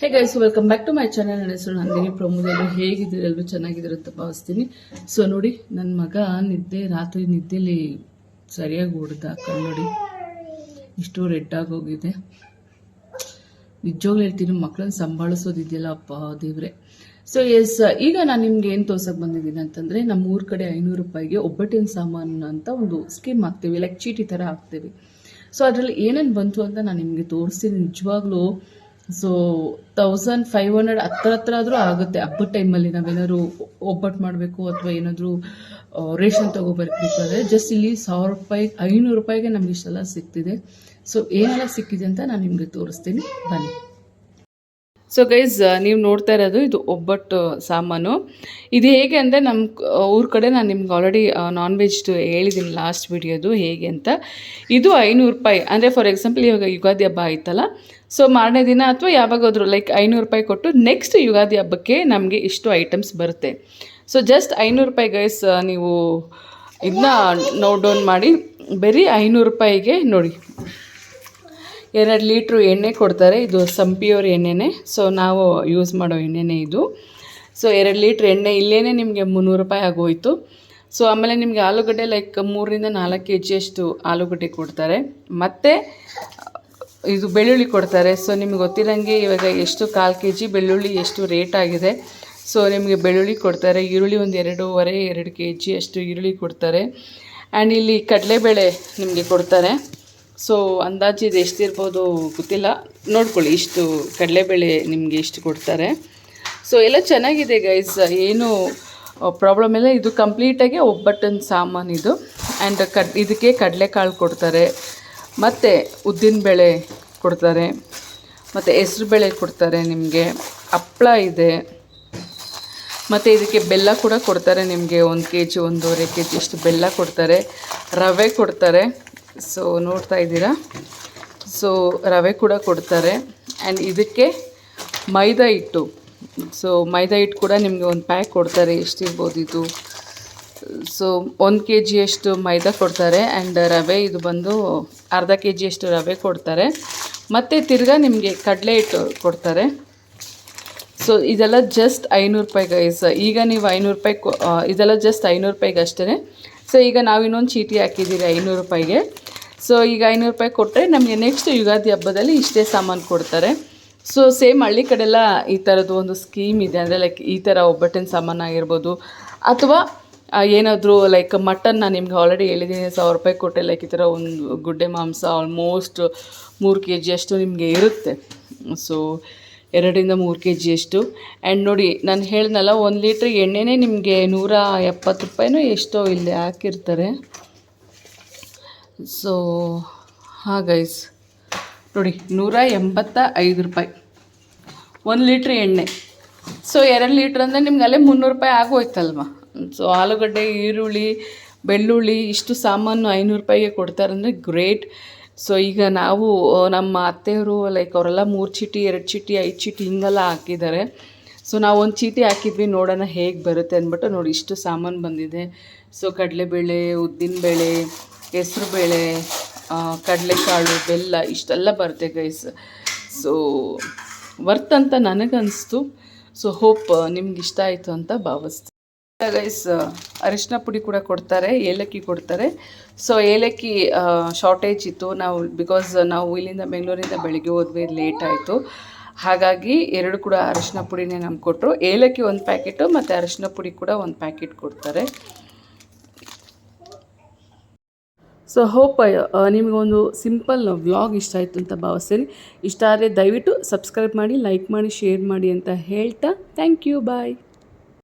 Hey guys welcome back to my channel ನನ್ನ ಹೆಸರು ನಂದಿನಿ ಪ್ರಮೋದ್ ಎಲ್ಲರೂ ಹೇಗಿದ್ದೀರಿ? ಎಲ್ಲರೂ ಚೆನ್ನಾಗಿದ್ದೀರ ಅಂತ ಭಾವಿಸ್ತೀನಿ. ಸೊ ನೋಡಿ ನನ್ನ ಮಗ ನಿದ್ದೆ, ರಾತ್ರಿ ನಿದ್ದೆಲಿ ಸರಿಯಾಗಿ ಹೊಡೆದ ಕಣ್ಣುಡಿ ಇಷ್ಟು ರೆಡ್ ಆಗೋಗಿದೆ ನಿಜವಾಗ್ಲೂ ಹೇಳ್ತೀನಿ ಮಕ್ಕಳನ್ನ ಸಂಭಾಳಿಸೋದಿದೆಯಲ್ಲ ಅಪ್ಪ ದೇವ್ರೆ. ಸೊ ಎಸ್ ಈಗ ನಾನು ನಿಮ್ಗೆ ಏನು ತೋರ್ಸಕ್ ಬಂದಿದ್ದೀನಿ ಅಂತಂದ್ರೆ, ನಮ್ಮ ಊರ ಕಡೆ ಐನೂರು ರೂಪಾಯಿಗೆ ಒಬ್ಬಟ್ಟಿನ ಸಾಮಾನು ಅಂತ ಒಂದು ಸ್ಕೀಮ್ ಹಾಕ್ತೀವಿ. ಲೈಕ್ ಚೀಟಿ ಥರ ಹಾಕ್ತೀವಿ. ಸೊ ಅದರಲ್ಲಿ ಏನೇನು ಬಂತು ಅಂತ ನಾನು ನಿಮಗೆ ತೋರಿಸ್ತೀನಿ. ನಿಜವಾಗ್ಲೂ ಸೊ ತೌಸಂಡ್ ಫೈವ್ ಹಂಡ್ರೆಡ್ ಹತ್ರ ಹತ್ರ ಆದರೂ ಆಗುತ್ತೆ. ಹಬ್ಬದ ಟೈಮಲ್ಲಿ ನಾವೇನಾದ್ರು ಒಬ್ಬಟ್ಟು ಮಾಡಬೇಕು ಅಥವಾ ಏನಾದರೂ ರೇಷನ್ ತೊಗೊಬರ್ಬೇಕಾದ್ರೆ ಜಸ್ಟ್ ಇಲ್ಲಿ ಸಾವಿರ ರೂಪಾಯಿ, ಐನೂರು ರೂಪಾಯಿಗೆ ನಮ್ಗೆ ಇಷ್ಟೆಲ್ಲ ಸಿಗ್ತಿದೆ. ಸೊ ಏನೆಲ್ಲ ಸಿಕ್ಕಿದೆ ಅಂತ ನಾನು ನಿಮಗೆ ತೋರಿಸ್ತೀನಿ. ಬನ್ನಿ. ಸೊ ಗೈಸ್ ನೀವು ನೋಡ್ತಾ ಇರೋದು ಇದು ಒಬ್ಬಟ್ಟು ಸಾಮಾನು. ಇದು ಹೇಗೆ ಅಂದರೆ ನಮ್ಮ ಊರ ಕಡೆ ನಾನು ನಿಮ್ಗೆ ಆಲ್ರೆಡಿ ನಾನ್ ವೆಜ್ದು ಹೇಳಿದ್ದೀನಿ ಲಾಸ್ಟ್ ವಿಡಿಯೋದು ಹೇಗೆ ಅಂತ. ಇದು ಐನೂರು ರೂಪಾಯಿ. ಅಂದರೆ ಫಾರ್ ಎಕ್ಸಾಂಪಲ್ ಇವಾಗ ಯುಗಾದಿ ಹಬ್ಬ ಆಯ್ತಲ್ಲ ಸೊ ಮಾರನೇ ದಿನ ಅಥವಾ ಯಾವಾಗಾದರೂ ಲೈಕ್ ಐನೂರು ರೂಪಾಯಿ ಕೊಟ್ಟು ನೆಕ್ಸ್ಟ್ ಯುಗಾದಿ ಹಬ್ಬಕ್ಕೆ ನಮಗೆ ಇಷ್ಟು ಐಟಮ್ಸ್ ಬರುತ್ತೆ. ಸೊ ಜಸ್ಟ್ ಐನೂರು ರೂಪಾಯಿ ಗೈಸ್ ನೀವು ಇದನ್ನ ನೋಟ್ ಡೌನ್ ಮಾಡಿ, ಬರೀ ಐನೂರು ರೂಪಾಯಿಗೆ ನೋಡಿ. ಎರಡು ಲೀಟ್ರು ಎಣ್ಣೆ ಕೊಡ್ತಾರೆ. ಇದು ಸಂಪಿಯೋರ್ ಎಣ್ಣೆನೇ. ಸೊ ನಾವು ಯೂಸ್ ಮಾಡೋ ಎಣ್ಣೆನೇ ಇದು. ಸೊ ಎರಡು ಲೀಟ್ರ್ ಎಣ್ಣೆ ಇಲ್ಲೇ ನಿಮಗೆ ಮುನ್ನೂರು ರೂಪಾಯಿ ಆಗೋಯ್ತು. ಸೊ ಆಮೇಲೆ ನಿಮಗೆ ಆಲೂಗಡ್ಡೆ ಲೈಕ್ ಮೂರರಿಂದ ನಾಲ್ಕು ಕೆ ಜಿಯಷ್ಟು ಆಲೂಗಡ್ಡೆ ಕೊಡ್ತಾರೆ. ಮತ್ತು, ಇದು ಬೆಳ್ಳುಳ್ಳಿ ಕೊಡ್ತಾರೆ. ಸೊ ನಿಮ್ಗೆ ಗೊತ್ತಿರಂಗೆ ಇವಾಗ ಎಷ್ಟು ಕಾಲು ಕೆ ಜಿ ಬೆಳ್ಳುಳ್ಳಿ ಎಷ್ಟು ರೇಟ್ ಆಗಿದೆ. ಸೊ ನಿಮಗೆ ಬೆಳ್ಳುಳ್ಳಿ ಕೊಡ್ತಾರೆ. ಈರುಳ್ಳಿ ಒಂದು ಎರಡೂವರೆ, ಎರಡು ಕೆ ಜಿ ಅಷ್ಟು ಈರುಳ್ಳಿ ಕೊಡ್ತಾರೆ. ಆ್ಯಂಡ್ ಇಲ್ಲಿ ಕಡಲೆಬೇಳೆ ನಿಮಗೆ ಕೊಡ್ತಾರೆ. ಸೊ ಅಂದಾಜು ಇದು ಎಷ್ಟಿರ್ಬೋದು ಗೊತ್ತಿಲ್ಲ. ನೋಡ್ಕೊಳ್ಳಿ, ಇಷ್ಟು ಕಡಲೆಬೇಳೆ ನಿಮಗೆ ಇಷ್ಟು ಕೊಡ್ತಾರೆ. ಸೊ ಎಲ್ಲ ಚೆನ್ನಾಗಿದೆ ಗೈಸ್ ಏನು ಪ್ರಾಬ್ಲಮ್ ಇಲ್ಲ. ಇದು ಕಂಪ್ಲೀಟಾಗಿ ಒಬ್ಬಟ್ಟಿನ ಸಾಮಾನು ಇದು. ಆ್ಯಂಡ್ ಕಡ್, ಇದಕ್ಕೆ ಕಡಲೆಕಾಳು ಕೊಡ್ತಾರೆ. ಮತ್ತು ಉದ್ದಿನಬೇಳೆ ಕೊಡ್ತಾರೆ. ಮತ್ತು ಹೆಸ್ರುಬೇಳೆ ಕೊಡ್ತಾರೆ ನಿಮಗೆ. ಹಪ್ಪಳ ಇದೆ. ಮತ್ತು ಇದಕ್ಕೆ ಬೆಲ್ಲ ಕೂಡ ಕೊಡ್ತಾರೆ ನಿಮಗೆ. ಒಂದು ಕೆ ಜಿ ಒಂದೂವರೆ ಕೆ ಜಿ ಇಷ್ಟು ಬೆಲ್ಲ ಕೊಡ್ತಾರೆ. ರವೆ ಕೊಡ್ತಾರೆ. ಸೊ ನೋಡ್ತಾ ಇದ್ದೀರಾ? ಸೊ ರವೆ ಕೂಡ ಕೊಡ್ತಾರೆ. ಆ್ಯಂಡ್ ಇದಕ್ಕೆ ಮೈದಾ ಹಿಟ್ಟು. ಸೊ ಮೈದಾ ಹಿಟ್ಟು ಕೂಡ ನಿಮಗೆ ಒಂದು ಪ್ಯಾಕ್ ಕೊಡ್ತಾರೆ. ಎಷ್ಟಿರ್ಬೋದು ಇದು? ಸೊ ಒಂದು ಕೆ ಜಿಯಷ್ಟು ಮೈದಾ ಕೊಡ್ತಾರೆ. ಆ್ಯಂಡ್ ರವೆ, ಇದು ಬಂದು ಅರ್ಧ ಕೆ ಜಿಯಷ್ಟು ರವೆ ಕೊಡ್ತಾರೆ. ಮತ್ತು ತಿರ್ಗಾ ನಿಮಗೆ ಕಡಲೆ ಹಿಟ್ಟು ಕೊಡ್ತಾರೆ. ಸೊ ಇದೆಲ್ಲ ಜಸ್ಟ್ ಐನೂರು ರೂಪಾಯಿ ಗೈಸ್ ಈಗ ನೀವು ಐನೂರು ರೂಪಾಯಿ ಇದೆಲ್ಲ ಜಸ್ಟ್ ಐನೂರು ರೂಪಾಯಿಗೆ ಅಷ್ಟೇ ಸೊ ಈಗ ನಾವು ಇನ್ನೊಂದು ಚೀಟಿ ಹಾಕಿದ್ದೀರಿ ಐನೂರು ರೂಪಾಯಿಗೆ. ಸೊ ಈಗ ಐನೂರು ರೂಪಾಯಿ ಕೊಟ್ಟರೆ ನಮಗೆ ನೆಕ್ಸ್ಟ್ ಯುಗಾದಿ ಹಬ್ಬದಲ್ಲಿ ಇಷ್ಟೇ ಸಾಮಾನು ಕೊಡ್ತಾರೆ. ಸೊ ಸೇಮ್ ಹಳ್ಳಿ ಕಡೆಲ್ಲ ಈ ಥರದ್ದು ಒಂದು ಸ್ಕೀಮ್ ಇದೆ. ಅಂದರೆ ಲೈಕ್ ಈ ಥರ ಒಬ್ಬಟ್ಟಿನ ಸಾಮಾನು ಆಗಿರ್ಬೋದು. ಅಥವಾ ಏನಾದರೂ ಲೈಕ್ ಮಟನ್ ನಾನು ನಿಮ್ಗೆ ಆಲ್ರೆಡಿ ಹೇಳಿದ್ದೀನಿ, ಸಾವಿರ ರೂಪಾಯಿ ಕೊಟ್ಟೆ ಲೈಕ್ ಈ ಥರ ಒಂದು ಗುಡ್ಡೆ ಮಾಂಸ ಆಲ್ಮೋಸ್ಟ್ ಮೂರು ಕೆ ಜಿಯಷ್ಟು ನಿಮಗೆ ಇರುತ್ತೆ. ಸೊ ಎರಡರಿಂದ ಮೂರು ಕೆ ಜಿಯಷ್ಟು ಆ್ಯಂಡ್ ನೋಡಿ, ನಾನು ಹೇಳಿದ್ನಲ್ಲ, ಒಂದು ಲೀಟ್ರ್ ಎಣ್ಣೆನೇ ನಿಮಗೆ ನೂರ ಎಪ್ಪತ್ತು ರೂಪಾಯಿನೂ ಎಷ್ಟೋ ಇಲ್ಲಿ ಹಾಕಿರ್ತಾರೆ. ಸೊ ಹಾಂ ಗೈಸ್ ನೋಡಿ, ನೂರ ಎಂಬತ್ತ ಐದು ರೂಪಾಯಿ. ಒಂದು ಲೀಟ್ರ್ ಎಣ್ಣೆ. ಸೊ ಎರಡು ಲೀಟ್ರ್ ಅಂದರೆ ನಿಮ್ಗೆ ಅಲ್ಲೇ ಮುನ್ನೂರು ರೂಪಾಯಿ ಆಗೋಯ್ತಲ್ವ? ಸೊ ಆಲೂಗಡ್ಡೆ, ಈರುಳ್ಳಿ, ಬೆಳ್ಳುಳ್ಳಿ, ಇಷ್ಟು ಸಾಮಾನು ಐನೂರು ರೂಪಾಯಿಗೆ ಕೊಡ್ತಾರಂದರೆ ಗ್ರೇಟ್ ಸೊ ಈಗ ನಾವು ನಮ್ಮ ಅತ್ತೆಯವರು ಲೈಕ್ ಅವರೆಲ್ಲ ಮೂರು ಚೀಟಿ, ಎರಡು ಚೀಟಿ, ಐದು ಚೀಟಿ ಹಿಂಗೆಲ್ಲ ಹಾಕಿದ್ದಾರೆ. ಸೊ ನಾವು ಒಂದು ಚೀಟಿ ಹಾಕಿದ್ವಿ, ನೋಡೋಣ ಹೇಗೆ ಬರುತ್ತೆ ಅಂದ್ಬಿಟ್ಟು ನೋಡಿ, ಇಷ್ಟು ಸಾಮಾನು ಬಂದಿದೆ. ಸೊ ಕಡಲೆಬೇಳೆ, ಉದ್ದಿನಬೇಳೆ ಹೆಸ್ರುಬೇಳೆ ಬೇಳೆ ಕಡಲೆಕಾಳು, ಬೆಲ್ಲ, ಇಷ್ಟೆಲ್ಲ ಬರುತ್ತೆ ಗೈಸ್ ಸೊ ವರ್ತ್ ಅಂತ ನನಗನ್ನಿಸ್ತು ಸೊ ಹೋಪ್ ನಿಮ್ಗೆ ಇಷ್ಟ ಆಯಿತು ಅಂತ ಭಾವಿಸ್ತೀನಿ. ಗೈಸ್ ಅರಿಶಿನ ಪುಡಿ ಕೂಡ ಕೊಡ್ತಾರೆ, ಏಲಕ್ಕಿ ಕೊಡ್ತಾರೆ. ಸೊ ಏಲಕ್ಕಿ ಶಾರ್ಟೇಜ್ ಇತ್ತು. ನಾವು ಬಿಕಾಸ್ ನಾವು ಇಲ್ಲಿಂದ ಬೆಂಗಳೂರಿಂದ ಬೆಳಿಗ್ಗೆ ಹೋದ್ವಿ ಲೇಟ್ ಆಯಿತು. ಹಾಗಾಗಿ ಎರಡು ಕೂಡ ಅರಿಶಿನ ಪುಡಿನೇ ನಮ್ಗೆ ಕೊಟ್ಟರು ಏಲಕ್ಕಿ ಒಂದು ಪ್ಯಾಕೆಟು ಮತ್ತು ಅರಿಶಿನ ಪುಡಿ ಕೂಡ ಒಂದು ಪ್ಯಾಕೆಟ್ ಕೊಡ್ತಾರೆ. ಸೊ ಹೋಪ್ ನಿಮಗೊಂದು ಸಿಂಪಲ್ ವ್ಲಾಗ್ ಇಷ್ಟ ಆಯಿತು ಅಂತ ಭಾವಿಸ್ತೀನಿ. ಇಷ್ಟ ಆದರೆ ದಯವಿಟ್ಟು ಸಬ್ಸ್ಕ್ರೈಬ್ ಮಾಡಿ ಲೈಕ್ ಮಾಡಿ ಶೇರ್ ಮಾಡಿ ಅಂತ ಹೇಳ್ತಾ ಥ್ಯಾಂಕ್ ಯು ಬಾಯ್